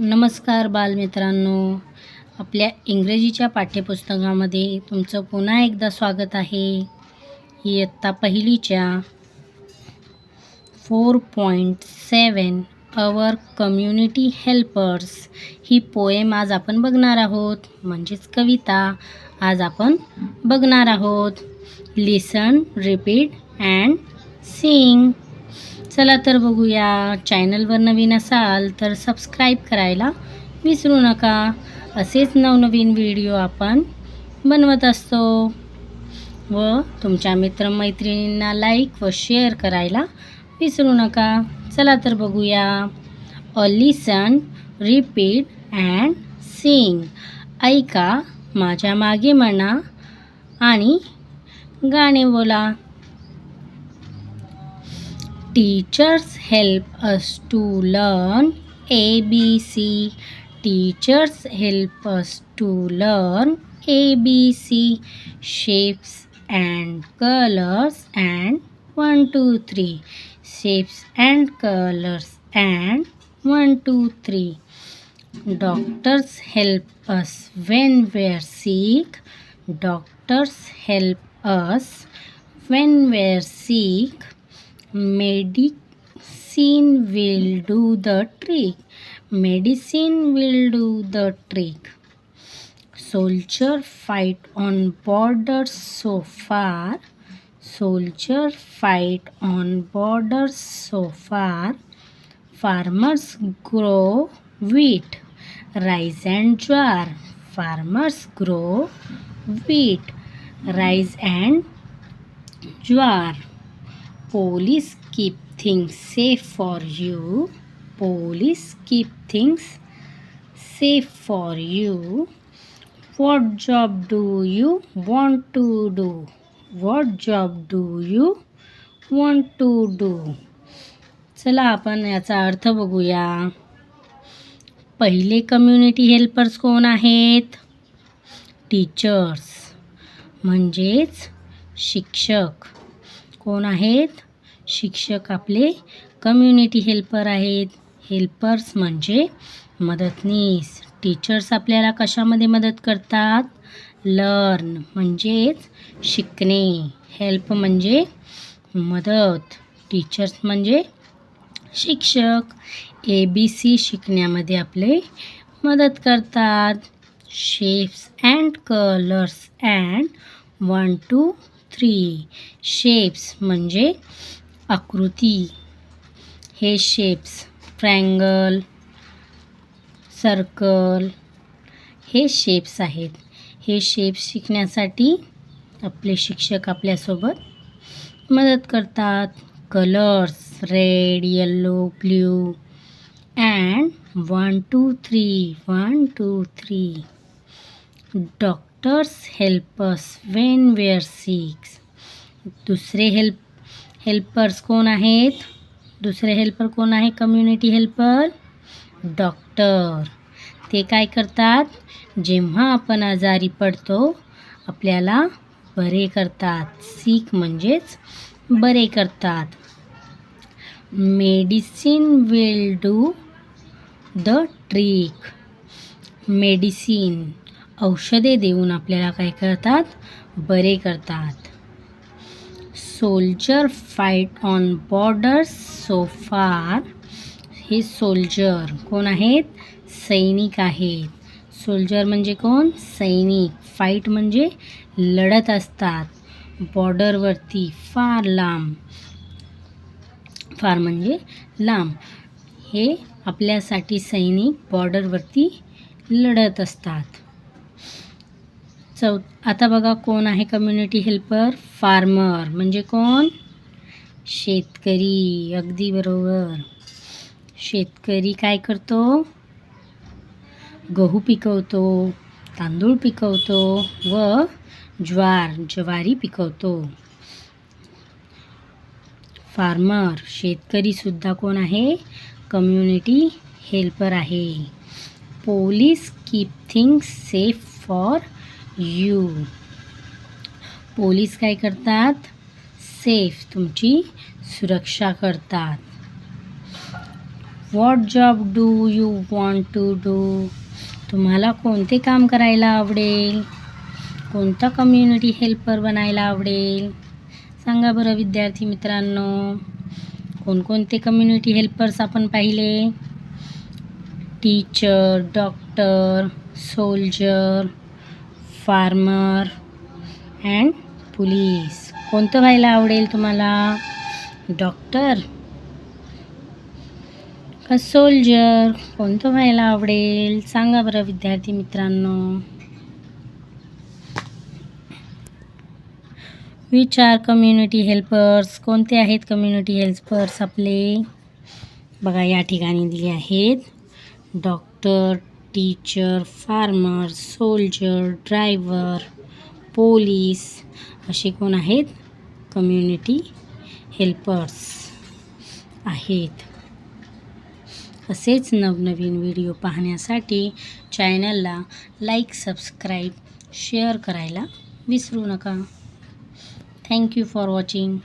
नमस्कार बालमित्रांनो. आपल्या इंग्रजीच्या पाठ्यपुस्तकामध्ये तुमचं पुन्हा एकदा स्वागत आहे. इयत्ता पहिलीच्या four point seven our community helpers he poem आज आपण बघणार आहोत. म्हणजेच कविता आज आपण बघणार आहोत. Listen repeat and sing. चला तर बघूया. चॅनलवर नवीन असाल तर सबस्क्राईब करायला विसरू नका. असेच नवनवीन व्हिडिओ आपण बनवत असतो. व तुमच्या मित्रमैत्रिणींना लाईक व शेअर करायला विसरू नका. चला तर बघूया. Uh listen repeat and sing ऐका माझ्या मागे म्हणा आणि गाणे बोला. Teachers help us to learn ABC. Teachers help us to learn ABC. Shapes and colors and 1, 2, 3. Shapes and colors and 1, 2, 3. Doctors help us when we're sick. Doctors help us when we're sick. Medicine will do the trick. Medicine will do the trick. Soldier fight on borders so far. Soldier fight on borders so far. Farmers grow wheat, rice and jowar. Farmers grow wheat, rice and jowar. Police keep things safe for you police keep things safe for you what job do you want to do what job do you want to do चला आपण याचा अर्थ बघूया. पहिले community helpers कोण आहेत? Teachers म्हणजेच शिक्षक. कोण आहेत? शिक्षक आपले कम्युनिटी हेल्पर आहेत. हेल्पर्स म्हणजे मदतनीस. टीचर्स आपल्याला कशामध्ये मदत करतात? लर्न म्हणजेच शिकणे. हेल्प म्हणजे मदत. टीचर्स म्हणजे शिक्षक. ए बी सी शिकण्यामध्ये आपले मदत करतात. Shapes and colours and one two three shapes म्हणजे आकृती. हे शेप्स ट्रँगल सर्कल हे शेप्स आहेत. हे शेप्स शिकण्यासाठी आपले शिक्षक आपल्यासोबत मदत करतात. Colours red yellow blue and one two three one two three doctors helpers when we're sick दुसरे हेल्प हेल्पर्स कोण आहेत? दुसरे हेल्पर कोण आहे? कम्युनिटी हेल्पर डॉक्टर ते काय करतात? जेव्हा आपण आजारी पडतो आपल्याला बरे करतात. सीख म्हणजेच बरे करतात. Medicine will do the trick medicine औषधे देऊन आपल्याला काय करतात? बरे करतात. Soldier fight on borders so फार हे सोल्जर कोण आहेत? सैनिक आहेत. सोल्जर म्हणजे कोण? सैनिक. फाईट म्हणजे लढत असतात. बॉर्डरवरती फार लांब. फार म्हणजे लांब. हे आपल्यासाठी सैनिक बॉर्डरवरती लढत असतात. चौ आता बघा कोण आहे कम्युनिटी हेल्पर फार्मर म्हणजे कोण? शेतकरी. अगदी बरोबर. शेतकरी काय करतो? गहू पिकवतो तांदूळ पिकवतो व ज्वार ज्वारी पिकवतो. फार्मर शेतकरीसुद्धा कोण आहे? कम्युनिटी हेल्पर आहे. Police keep things safe for you. Police काय करतात? सेफ तुमची सुरक्षा करतात. What job do you want to do तुम्हाला कोणते काम करायला आवडेल? कोणता कम्युनिटी हेल्पर बनायला आवडेल? सांगा बरं विद्यार्थी मित्रांनो. कोणकोणते कम्युनिटी हेल्पर्स आपण पाहिले? Teacher doctor soldier farmer and police कोणतं व्हायला आवडेल तुम्हाला? डॉक्टर का सोल्जर कोणतं व्हायला आवडेल? सांगा बरं विद्यार्थी मित्रांनो. विच आर कम्युनिटी हेल्पर्स कोणते आहेत कम्युनिटी हेल्पर्स आपले? बघा या ठिकाणी दिले आहेत. Doctor teacher farmer soldier driver police असे कोण आहेत? कम्युनिटी हेल्पर्स आहेत. असेच नवनवीन व्हिडिओ पाहण्यासाठी चॅनलला लाईक सबस्क्राईब शेअर करायला विसरू नका. Thank you for watching.